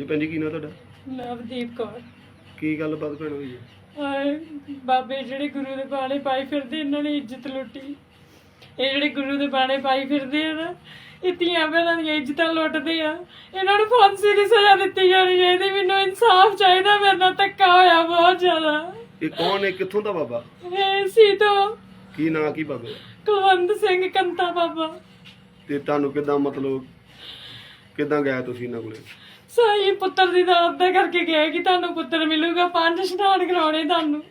ਹਾਂਜੀ ਭੈਣ ਜੀ ਕੀ ਨਾਂ ਤੁਹਾਡਾ? ਨਵਦੀਪ ਕੌਰ। ਕੀ ਗੱਲਬਾਤ ਭੈਣ ਹੋਈ ਹੈ? ਹਾਏ ਬਾਬੇ ਜਿਹੜੇ ਗੁਰੂ ਦੇ ਬਾਣੇ ਪਾਈ ਫਿਰਦੇ ਇਹਨਾਂ ਨੇ ਇੱਜ਼ਤ ਲੁੱਟੀ। ਇਹ ਜਿਹੜੇ ਗੁਰੂ ਦੇ ਬਾਣੇ ਪਾਈ ਫਿਰਦੇ ਆ ਨਾ ਇਹ ਧੀਆਂ ਭੈਣਾਂ ਦੀਆਂ ਇੱਜ਼ਤਾਂ ਲੁੱਟਦੇ ਆ। ਇਹਨਾਂ ਨੂੰ ਫਾਂਸੀ ਦੀ ਸਜ਼ਾ ਦਿੱਤੀ ਜਾਣੀ ਚਾਹੀਦੀ। ਮੈਨੂੰ ਇਨਸਾਫ ਚਾਹੀਦਾ ਮੇਰੇ ਨਾਲ ਧੱਕਾ ਹੋਇਆ ਬਹੁਤ ਜ਼ਿਆਦਾ। ਇਹ ਕੌਣ ਹੈ? ਕਿੱਥੋਂ ਦਾ ਬਾਬਾ? ਇਹ ਸੀ ਤੋਂ ਕੀ ਨਾਂ ਕੀ ਬਾਬੇ? ਦਾ? ਕੁਲਵੰਤ ਸਿੰਘ ਕੰਤਾ ਬਾਬਾ। ਤੇ ਤੁਹਾਨੂੰ ਕਿਦਾਂ ਮਤਲਬ ਕਿਦਾਂ ਗਏ ਤੁਸੀਂ ਇਹਨਾਂ ਕੋਲੇ? ਸਾਈ ਪੁੱਤਰ ਦੀ ਦਾਤ ਦਾ ਕਰਕੇ ਗਏ ਕਿ ਤੁਹਾਨੂੰ ਪੁੱਤਰ ਮਿਲੂਗਾ, ਪੰਜ ਇਸ਼ਨਾਨ ਕਰਾਉਣੇ ਤੁਹਾਨੂੰ।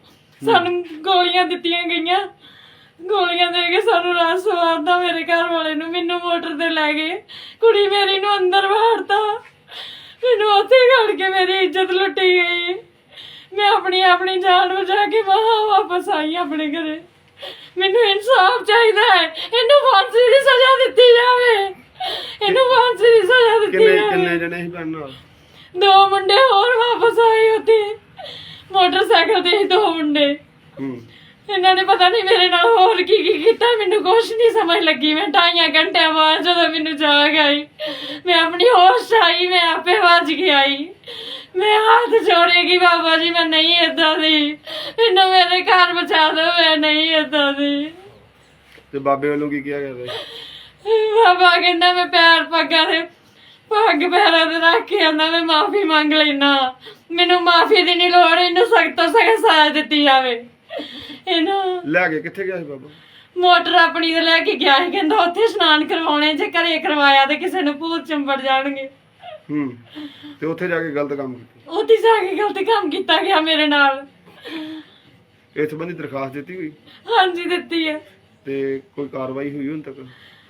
ਸਾਨੂੰ ਗੋਲੀਆਂ ਦਿੱਤੀਆਂ ਗਈਆਂ। ਗੋਲੀਆਂ ਦੇ ਕੇ ਸਾਨੂੰ ਰਾਤ ਸਵਾਰਦਾ ਮੇਰੇ ਘਰ ਵਾਲੇ ਨੂੰ ਮੈਨੂੰ ਮੋਟਰ ਤੇ ਲੈ ਗਏ। ਕੁੜੀ ਮੇਰੀ ਨੂੰ ਅੰਦਰ ਵਾੜਤਾ। ਮੈਨੂੰ ਉੱਥੇ ਘੜ ਕੇ ਮੇਰੀ ਇੱਜ਼ਤ ਲੁੱਟੀ ਗਈ। ਮੈਂ ਆਪਣੀ ਆਪਣੀ ਜਾਨ ਬਚਾ ਕੇ ਵਾਹ ਵਾਪਸ ਆਈ ਆਪਣੇ ਘਰੇ। ਮੈਨੂੰ ਇਨਸਾਫ ਚਾਹੀਦਾ ਹੈ। ਇਹਨੂੰ ਫਾਂਸੀ ਦੀ ਸਜ਼ਾ ਦਿੱਤੀ ਜਾਵੇ। ਕਿੰਨੇ ਕਿੰਨੇ ਜਣੇ ਸੀ ਭੈਣ ਨਾਲ? ਦੋ ਮੁੰਡੇ ਹੋਰ ਵਾਪਸ ਆਏ ਉੱਥੇ। ਮੋਟਰਸਾਈਕਲ ਤੇ ਸੀ ਦੋ ਮੁੰਡੇ। ਹੂੰ। ਇਹਨਾਂ ਨੇ ਪਤਾ ਨਹੀਂ ਮੇਰੇ ਨਾਲ ਹੋਰ ਕੀ ਕੀ ਕੀਤਾ ਮੈਨੂੰ ਕੁਛ ਨਹੀਂ ਸਮਝ ਲੱਗੀ। ਮੈਂ ਢਾਈਆਂ ਘੰਟਿਆਂ ਬਾਅਦ ਜਦੋਂ ਮੈਨੂੰ ਜਾਗ ਆਈ ਮੈਂ ਆਪਣੀ ਹੋਸ਼ 'ਚ ਆਈ ਮੈਂ ਆਪੇ ਵੱਜ ਕੇ ਆਈ। ਮੈਂ ਹੱਥ ਜੋੜੇਗੀ ਬਾਬਾ ਜੀ ਮੈਂ ਨਹੀਂ ਏਦਾਂ ਦੀ। ਮੈਨੂੰ ਮੇਰੇ ਘਰ ਬਚਾ ਦਿਓ ਮੈਂ ਨਹੀਂ ਏਦਾਂ ਦੀ। ਤੇ ਬਾਬੇ ਵੱਲੋਂ ਕੀ ਕਿਹਾ ਗਿਆ ਸੀ ਬਾਬਾ ਕਹਿੰਦਾ ਮੈਂ ਪੈਰ ਪੱਗਾਂ ਦੇ ਪੱਗ ਪੈਰਾਂ ਤੇ ਰੱਖ ਕੇ ਆਂਦਾ ਮੈਂ ਮਾਫੀ ਮੰਗ ਲੈਣਾ। ਮੈਨੂੰ ਮਾਫੀ ਦੀ ਨਹੀਂ ਲੋੜ ਇਹਨੂੰ ਸਖਤ ਤੋਂ ਸਖਤ ਸਜ਼ਾ ਦਿੱਤੀ ਜਾਵੇ। ਇਹਨੂੰ ਲੈ ਕੇ ਕਿੱਥੇ ਗਿਆ ਸੀ ਬਾਬਾ? ਮੋਟਰ ਆਪਣੀ ਤੇ ਲੈ ਕੇ ਗਿਆ ਸੀ ਕਹਿੰਦਾ ਉੱਥੇ ਇਸ਼ਨਾਨ ਕਰਵਾਉਣੇ ਜੇ ਘਰੇ ਕਰਵਾਇਆ ਤੇ ਕਿਸੇ ਨੂੰ ਭੂਤ ਚੰਬੜ ਜਾਣਗੇ। ਹੂੰ ਤੇ ਉੱਥੇ ਜਾ ਕੇ ਗਲਤ ਕੰਮ ਕੀਤਾ। ਉੱਥੇ ਜਾ ਕੇ ਗਲਤ ਕੰਮ ਕੀਤਾ ਗਿਆ ਮੇਰੇ ਨਾਲ। ਇਸ ਸੰਬੰਧੀ ਦਰਖਾਸਤ ਦਿੱਤੀ ਹੋਈ? ਹਾਂਜੀ ਦਿੱਤੀ ਹੈ। ਤੇ ਕੋਈ ਕਾਰਵਾਈ ਹੋਈ ਹੁਣ ਤੱਕ?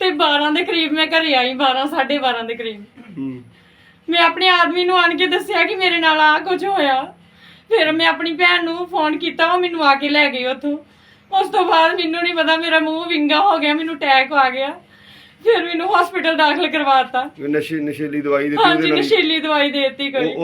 ਤੇ 12 ਦੇ ਕਰੀਬ ਮੈਂ ਘਰੇ ਆਈ 12 12:30 ਦੇ ਕਰੀਬ। ਹੂੰ। ਮੈਂ ਆਪਣੇ ਆਦਮੀ ਨੂੰ ਆਣ ਕੇ ਦੱਸਿਆ ਕਿ ਮੇਰੇ ਨਾਲ ਆ ਕੁਝ ਹੋਇਆ। ਫਿਰ ਮੈਂ ਆਪਣੀ ਭੈਣ ਨੂੰ ਫੋਨ ਕੀਤਾ ਉਹ ਮੈਨੂੰ ਆ ਕੇ ਲੈ ਗਈ ਉੱਥੋਂ। ਉਸ ਤੋਂ ਬਾਅਦ ਮੈਨੂੰ ਨਹੀਂ ਪਤਾ ਮੇਰਾ ਮੂੰਹ ਵਿੰਗਾ ਹੋ ਗਿਆ ਮੈਨੂੰ ਅਟੈਕ ਆ ਗਿਆ। ਫਿਰ ਮੈਨੂੰ ਹਸਪੀਟਲ ਦਾਖਲ ਕਰਵਾਤਾ ਨਸ਼ੇ ਨਸ਼ੀਲੀ ਦਵਾਈ ਦਿੱਤੀ ਹਾਂਜੀ ਉਹਦੇ ਨਾਲ ਨਸ਼ੀਲੀ ਦਵਾਈ ਦੇ ਦਿੱਤੀ ਕੋਈ। ਉਹ-